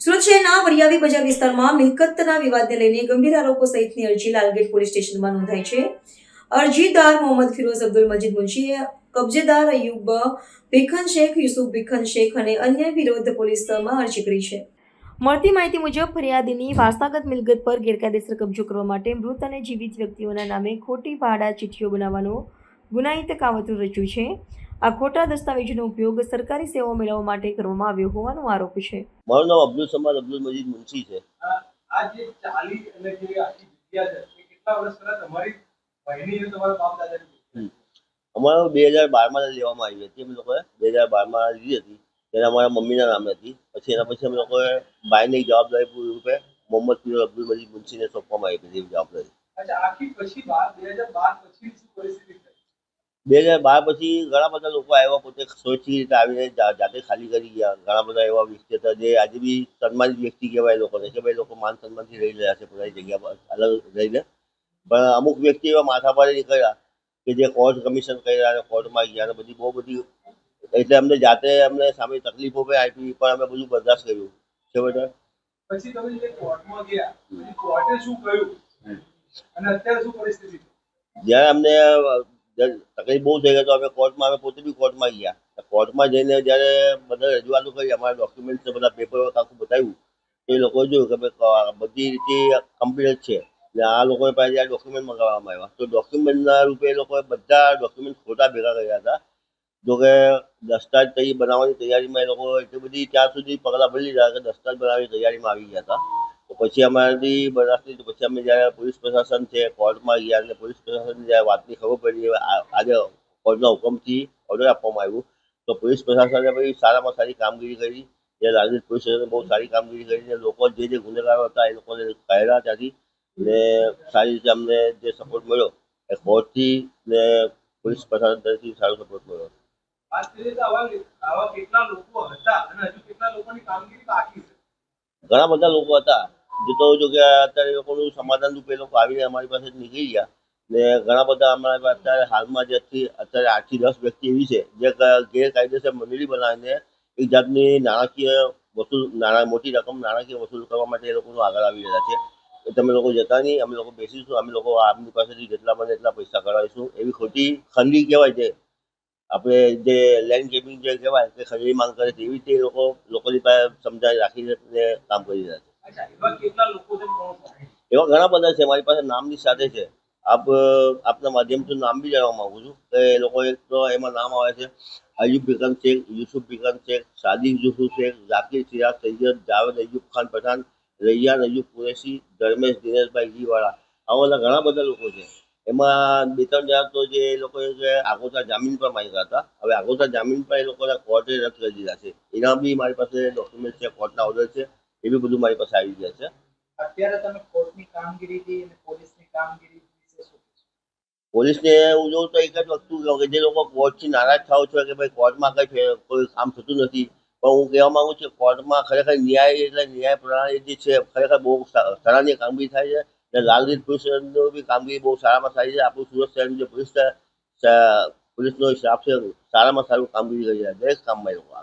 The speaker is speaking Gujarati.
સુરત શહેરના વરિયાવી બજાર વિસ્તારમાં મિલકતના વિવાદને લઈને ગંભીર આરોપો સહિતની અરજી લાલગેટ પોલીસ સ્ટેશનમાં નોંધાઈ છે. અરજીદાર મોહમ્મદ ફિરોઝ અબ્દુલ મજીદ મુનશીએ કબજેદાર અયુબ ભીખન શેખ, યુસુફ ભીખન શેખ અને અન્ય વિરુદ્ધ પોલીસમાં અરજી કરી છે. મળતી માહિતી મુજબ, ફરિયાદીની વારસાગત મિલકત પર ગેરકાયદેસર કબજો કરવા માટે મૃત અને જીવિત વ્યક્તિઓના નામે ખોટી ભાડા ચિઠ્ઠીઓ બનાવવાનો ગુનાહિત કાવતરું રચ્યું છે. આ ખોટા દસ્તાવેજનો ઉપયોગ સરકારી સેવાઓ મેળવવા માટે કરવામાં આવ્યો હોવાનો આરોપ છે. મારું નામ અબ્દુલ સમાદ અબ્દુલ મજીદ મુનશી છે. આ જે ચાલી અને જે આખી જગ્યા છે એ કેટલા વર્ષ પહેલા તમારી બહેની અને તમારા બાપ દાદાની અમારો બે હજાર બારમાં લેવામાં આવી હતી. અમે લોકોએ બે હજાર બારમાં લીધી હતી. ત્યારે અમારા મમ્મીના નામે હતી. પછી એના પછી અમે લોકોએ બાયની જવાબદારી પૂરી રૂપે મોહમ્મદ પીર અબ્દુલ મજીદ મુનશીને સોંપવામાં આવી હતી. એ જવાબદારી. અચ્છા આખી પછી બાર બે હજાર બાર પછી શું પરિસ્થિતિ બે હજાર બાર પછી ઘણા બધા લોકો આવ્યા પોતે સોચી રીતે આવીને જાતે ખાલી કરી ગયા. ઘણા બધા એવા વ્યક્તિ હતા જે આજે બી સન્માનિત વ્યક્તિ કહેવાય લોકોને કે ભાઈ લોકો માન સન્માનથી રહી રહ્યા છે પોતાની જગ્યા પર અલગ રહીને. પણ અમુક વ્યક્તિ એવા માથા પર નીકળ્યા કે જે કોર્ટ કમિશન કર્યા અને કોર્ટમાં ગયા અને બધી બહુ બધી એટલે અમને જાતે અમને સામે તકલીફો પણ આપી પણ અમે બધું બરદાસ્ત કર્યું. છે પછી તમે જે કોર્ટમાં ગયા કોર્ટે શું કહ્યું? અને અત્યારે શું પરિસ્થિતિ? જ્યારે અમને તકલીફ બહુ થઈ ગઈ તો અમે કોર્ટમાં, અમે પોતે બી કોર્ટમાં ગયા. તો કોર્ટમાં જઈને જ્યારે બધા રજૂઆતો કરી, અમારા ડોક્યુમેન્ટ્સ બધા પેપર આખું બતાવ્યું. તો એ લોકોએ જોયું કે ભાઈ ક- બધી રીતે કમ્પ્લીટ છે. ને આ લોકોએ પાસે જ્યારે ડોક્યુમેન્ટ મંગાવવામાં આવ્યા. તો ડોક્યુમેન્ટના રૂપે એ લોકોએ બધા ડોક્યુમેન્ટ ખોટા ભેગા કર્યા હતા. જો કે દસ્તાવેજ તૈયાર બનાવવાની તૈયારીમાં એ લોકો એટલી બધી ત્યાં સુધી પગલાં ભરી લીધા કે દસ્તાવેજ બનાવવાની તૈયારીમાં આવી ગયા હતા. તો પછી અમારાથી બનાસની પછી અમે જ્યારે પોલીસ પ્રશાસન છે કોર્ટમાં ગયા અને પોલીસ પ્રશાસન જ્યારે વાતની ખબર પડી આજે કોર્ટના હુકમથી ઓર્ડર આપવામાં આવ્યું. તો પોલીસ પ્રશાસને પછી સારામાં સારી કામગીરી કરી. જે લાલગીર પોલીસ સ્ટેશને બહુ સારી કામગીરી કરી અને લોકો જે જે ગુનેગારો હતા એ લોકોને કાઢ્યા ત્યાંથી ને સારી રીતે અમને જે સપોર્ટ મળ્યો એ કોર્ટથી ને પોલીસ પ્રશાસન તરફથી સારો સપોર્ટ મળ્યો. વાત કરીએ તો આવા આવા કેટલા લોકો હતા અને હજુ કેટલા લોકોની કામગીરી બાકી છે? ઘણા બધા લોકો હતા. જે તો જો કે અત્યારે લોકોનું સમાધાન રૂપે લોકો આવીને અમારી પાસે નીકળી ગયા. ને ઘણા બધા અમારા અત્યારે હાલમાં જે અત્યારે આઠથી દસ વ્યક્તિ એવી છે, જે ગેરકાયદેસર મંડળી બનાવીને એક જાતની નાણાકીય વસૂલ, નાણાં, મોટી રકમ નાણાકીય વસૂલ કરવા માટે એ લોકો આગળ આવી રહ્યા છે. તમે લોકો જતા નહીં, અમે લોકો બેસીશું, અમે લોકો આમની પાસેથી જેટલા બને એટલા પૈસા કઢાવીશું. એવી ખોટી ખંડી કહેવાય છે. આપણે જે લેન્ડ ગેમિંગ જે કહેવાય, કે ખરીદી માંગ કરે તેવી રીતે લોકો, લોકોની પાસે સમજાવી રાખીને કામ કરી રહ્યા છે. એવા લોકો ઘણા બધા છે, મારી પાસે નામની સાથે છે. આપ આપના માધ્યમથી નામ બી જાણવા માંગુ છું કે એ લોકો એક તો એમાં નામ આવે છે અયુબ બિકન શેખ, યુસુફ બિકન શેખ, સાદિક યુસુફ શેખ, ઝાકીર સિરાજ, સૈયદ જાવેદ અયુબ ખાન પઠાણ, રૈયાન અયુબ કુરેશી, ધર્મેશ દિનેશભાઈ ઘીવાળા આવા બધા ઘણા બધા લોકો છે. એમાં બે ત્રણ જણા તો જે લોકોએ જે આગોતરા જામીન પર માંગ્યા હતા. હવે આગોતરા જામીન પર એ લોકોના કોર્ટે રદ કરી દીધા છે. એના બી મારી પાસે ડોક્યુમેન્ટ છે, કોર્ટના ઓર્ડર છે. એ બી બધું મારી પાસે આવી ગયા છે. અત્યારે તમે કોર્ટની કામગીરીથી અને પોલીસની કામગીરી? પોલીસને હું જોઉં તો એક જ વસ્તુ કહું કે જે લોકો કોર્ટથી નારાજ થાવ છો કે ભાઈ કોર્ટમાં કઈ કોઈ કામ થતું નથી પણ હું કહેવા માંગુ છું કે કોર્ટમાં ખરેખર ન્યાય એટલે ન્યાય પ્રણાલી જે છે ખરેખર બહુ સરાહનીય કામગીરી થાય છે અને લાલગીર પોલીસ બી કામગીરી બહુ સારામાં સારી છે. આપણું સુરત શહેરનું જે પોલીસ પોલીસનો સ્ટાફ છે સારામાં સારું કામગીરી કરી રહ્યા છે દરેક કામમાં એ લોકો